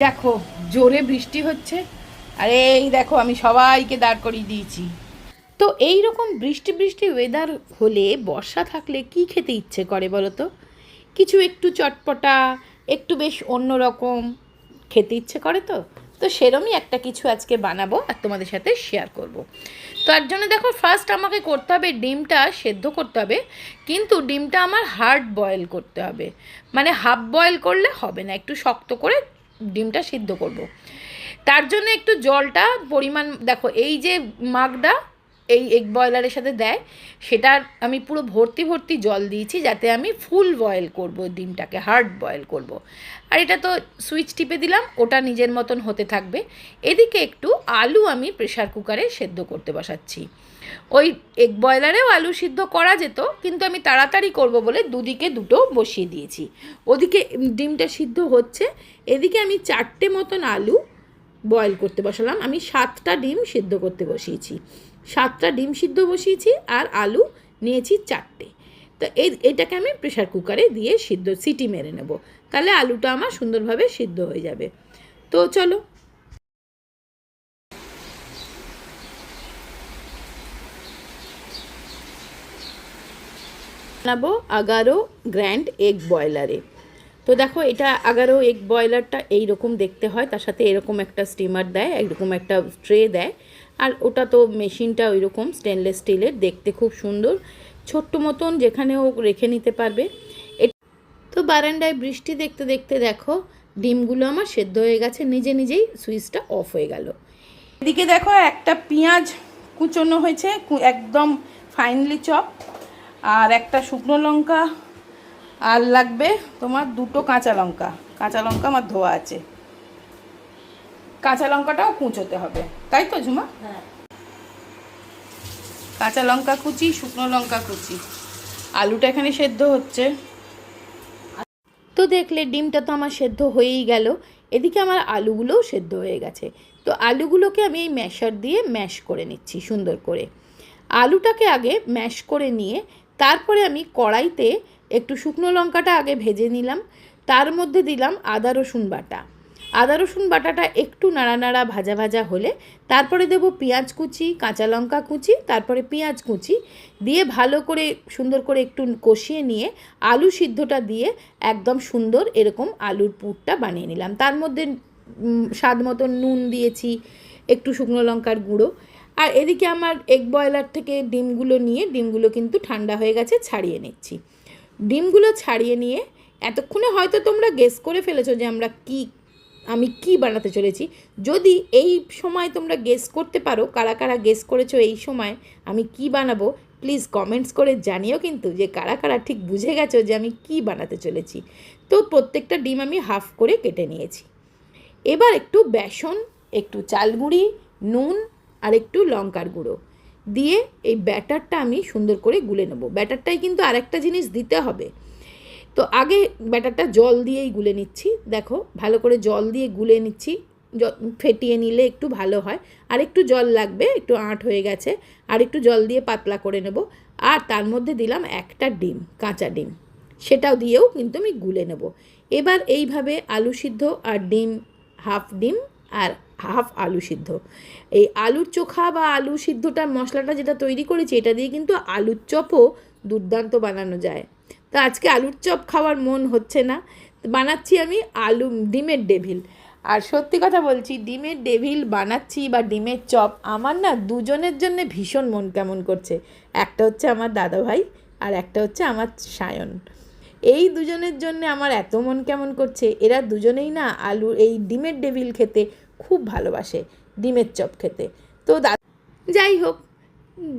দেখো, জোরে বৃষ্টি হচ্ছে। আর, এই দেখো, আমি সবাইকে দাঁড় করিয়ে দিয়েছি। তো এই রকম বৃষ্টি বৃষ্টি ওয়েদার হলে বর্ষা থাকলে কি খেতে ইচ্ছে করে বলো তো? কিছু একটু চটপটা, একটু বেশ অন্য রকম খেতে ইচ্ছে করে তো? তো সেরমই একটা কিছু আজকে বানাবো আর তোমাদের সাথে শেয়ার করব। তার জন্য দেখো ফার্স্ট আমাকে করতে হবে ডিমটা সেদ্ধ করতে হবে। কিন্তু ডিমটা আমার হার্ড বয়েল করতে হবে। মানে হাফ বয়েল করলে হবে না, একটু শক্ত করে ডিমটা সিদ্ধ করব। তার জন্য একটু জলটা পরিমাণ, দেখো এই যে মাগটা এই এগ বয়লারের সাথে দেয় সেটার আমি পুরো ভর্তি ভর্তি জল দিয়েছি যাতে আমি ফুল বয়েল করব ডিমটাকে হার্ড বয়েল করব। আর এটা তো সুইচ টিপে দিলাম, ওটা নিজের মতন হতে থাকবে এদিকে একটু আলু আমি প্রেশার কুকারে সেদ্ধ করতে বসাচ্ছি ওই এগ বয়লারেও আলু সিদ্ধ করা যেত, কিন্তু আমি তাড়াতাড়ি করব বলে দুদিকে দুটো বসিয়ে দিয়েছি। ওদিকে ডিমটা সিদ্ধ হচ্ছে, এদিকে আমি চারটে মতন আলু বয়েল করতে বসালাম। আমি সাতটা ডিম সিদ্ধ করতে বসিয়েছি। সাতটা ডিম সিদ্ধ বসিয়েছি আর আলু নিয়েছি চারটে। তো এই, এটাকে আমি প্রেশার কুকারে দিয়ে সিদ্ধ, সিটি মেরে নেব। তাহলে আলুটা আমার সুন্দরভাবে সিদ্ধ হয়ে যাবে। তো চলো বানাবো আগারো গ্র্যান্ড এগ বয়লারে। তো দেখো এটা আগারো এগ বয়লারটা এইরকম দেখতে হয়, তার সাথে এরকম একটা স্টিমার দেয়, এরকম একটা ট্রে দেয়। আর ওটা তো মেশিনটা ওই রকম স্টেনলেস স্টিলের, দেখতে খুব সুন্দর। ছোট্ট মতন যেখানেও রেখে নিতে পারবে। তো বারান্দায় বৃষ্টি দেখতে দেখতে দেখো, ডিমগুলো আমার সেদ্ধ হয়ে গেছে, নিজে নিজেই সুইচটা অফ হয়ে গেল। এদিকে দেখো একটা পেঁয়াজ কুচোনো হয়েছে একদম ফাইনলি চপ আর একটা শুকনো লঙ্কা আর লাগবে তোমার দুটো কাঁচা লঙ্কা। কাঁচা লঙ্কা আমার ধোয়া আছে। কাঁচা লঙ্কাটাও কুঁচোতে হবে। তাই তো ঝুমা? কাঁচা লঙ্কা কুচি শুকনো লঙ্কা কুচি। আলুটা এখানে সেদ্ধ হচ্ছে। তো দেখলে ডিমটা তো আমার সেদ্ধ হয়েই গেল। এদিকে আমার আলুগুলোও সেদ্ধ হয়ে গেছে। তো আলুগুলোকে আমি এই ম্যাশার দিয়ে ম্যাশ করে নিচ্ছি সুন্দর করে। আলুটাকে আগে ম্যাশ করে নিয়ে তারপরে আমি কড়াইতে একটু শুকনো লঙ্কাটা আগে ভেজে নিলাম। তার মধ্যে দিলাম আদা রসুন বাটা। আদা রসুন বাটাটা একটু নাড়া নাড়া ভাজা ভাজা হলে তারপরে দেবো পেঁয়াজ কুচি, কাঁচা লঙ্কা কুচি, তারপরে পেঁয়াজ কুচি দিয়ে ভালো করে, সুন্দর করে একটু কষিয়ে নিয়ে আলু সিদ্ধটা দিয়ে একদম সুন্দর এরকম আলুর পুরটা বানিয়ে নিলাম। তার মধ্যে স্বাদ মতন নুন দিয়েছি, একটু শুকনো লঙ্কার গুঁড়ো। আর এদিকে আমার এগ বয়লার থেকে ডিমগুলো নিয়ে, ডিমগুলো কিন্তু ঠান্ডা হয়ে গেছে, ছাড়িয়ে নিচ্ছি। ডিমগুলো ছাড়িয়ে নিয়ে, এতক্ষণে হয়তো তোমরা গেস করে ফেলেছো যে আমরা কি, আমি কি বানাতে চলেছি। যদি এই সময় তোমরা গেস করতে পারো, কারা কারা গেস করেছ এই সময় আমি কি বানাবো প্লিজ কমেন্টস করে জানিও কিন্তু যে কারা কারা ঠিক বুঝে গেছো যে আমি কি বানাতে চলেছি। তো প্রত্যেকটা ডিম আমি হাফ করে কেটে নিয়েছি। এবার একটু বেসন, একটু চালগুঁড়ি নুন আর একটু লঙ্কার গুঁড়ো। দিয়ে এই ব্যাটারটা আমি সুন্দর করে গুলে নেব। ব্যাটারটাই কিন্তু আরেকটা জিনিস দিতে হবে। তো আগে ব্যাটারটা জল দিয়েই গুলে নিচ্ছি। দেখো, ভালো করে জল দিয়ে গুলে নিচ্ছি। ফেটিয়ে নিলে একটু ভালো হয়। আর একটু জল লাগবে, একটু আঁট হয়ে গেছে। আর একটু জল দিয়ে পাতলা করে নেব। আর তার মধ্যে দিলাম একটা ডিম, কাঁচা ডিম। সেটাও দিয়েও কিন্তু আমি গুলে নেব। এবার এইভাবে আলু সিদ্ধ আর ডিম, হাফ ডিম আর হাফ আলু সিদ্ধ। এই আলুর চোখা বা আলু সিদ্ধটার মশলাটা যেটা তৈরি করেছি, এটা দিয়ে কিন্তু আলুর চপও দুর্দান্ত বানানো যায়। তো আজকে আলুর চপ খাওয়ার মন হচ্ছে না। বানাচ্ছি আমি আলু, ডিমের ডেভিল। আর সত্যি কথা বলছি, ডিমের ডেভিল বানাচ্ছি বা ডিমের চপ, আমার না দুজনের জন্য ভীষণ মন কেমন করছে। একটা হচ্ছে আমার দাদাভাই আর একটা হচ্ছে আমার সায়ন। এই দুজনের জন্য আমার এত মন কেমন করছে। এরা দুজনেই না আলু, এই ডিমের ডেভিল খেতে খুব ভালোবাসে ডিমের চপ খেতে। তো যাই হোক,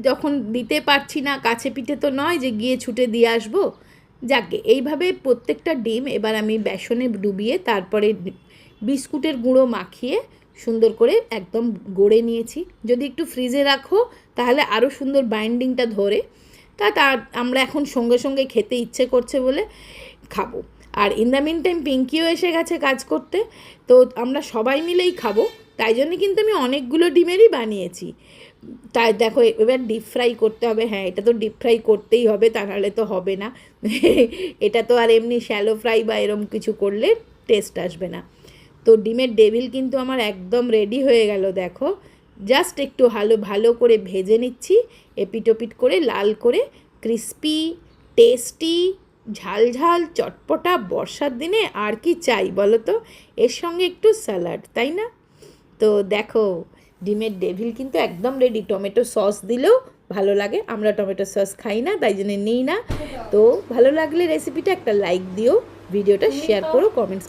যখন দিতে পারছি না, কাছে পিঠে তো নয় যে গিয়ে ছুটে দিয়ে আসব। যাকে, এইভাবে প্রত্যেকটা ডিম এবার আমি বেসনে ডুবিয়ে তারপরে বিস্কুটের গুঁড়ো মাখিয়ে সুন্দর করে একদম গড়ে নিয়েছি। যদি একটু ফ্রিজে রাখো, তাহলে আরও সুন্দর বাইন্ডিংটা ধরে। তা তার, আমরা এখন সঙ্গে সঙ্গে খেতে ইচ্ছে করছে বলে খাব। আর ইন দ্য মিন টাইম পিঙ্কিও এসে গেছে কাজ করতে। তো আমরা সবাই মিলেই খাব। তাই জন্য কিন্তু আমি অনেকগুলো ডিমেরই বানিয়েছি। তাই দেখো, এবার ডিপ ফ্রাই করতে হবে। হ্যাঁ এটা তো ডিপ ফ্রাই করতেই হবে তা তাহলে তো হবে না। এটা তো আর এমনি শ্যালো ফ্রাই বা এরম কিছু করলে টেস্ট আসবে না। তো ডিমের ডেভিল কিন্তু আমার একদম রেডি হয়ে গেল, দেখো। জাস্ট একটু ভালো ভালো করে ভেজে নিচ্ছি এপিটোপিট করে, লাল করে ক্রিস্পি টেস্টি ঝাল ঝাল চটপটা বর্ষার দিনে আর কি চাই বলো তো? এর সঙ্গে একটু স্যালাড তাই না? তো দেখো ডিমের ডেভিল কিন্তু একদম রেডি টমেটো সস দিলেও ভালো লাগে। আমরা টমেটো সস খাই না তাই জন্য নিই না। তো ভালো লাগলে রেসিপিটা একটা লাইক দিও ভিডিওটা শেয়ার করো কমেন্টস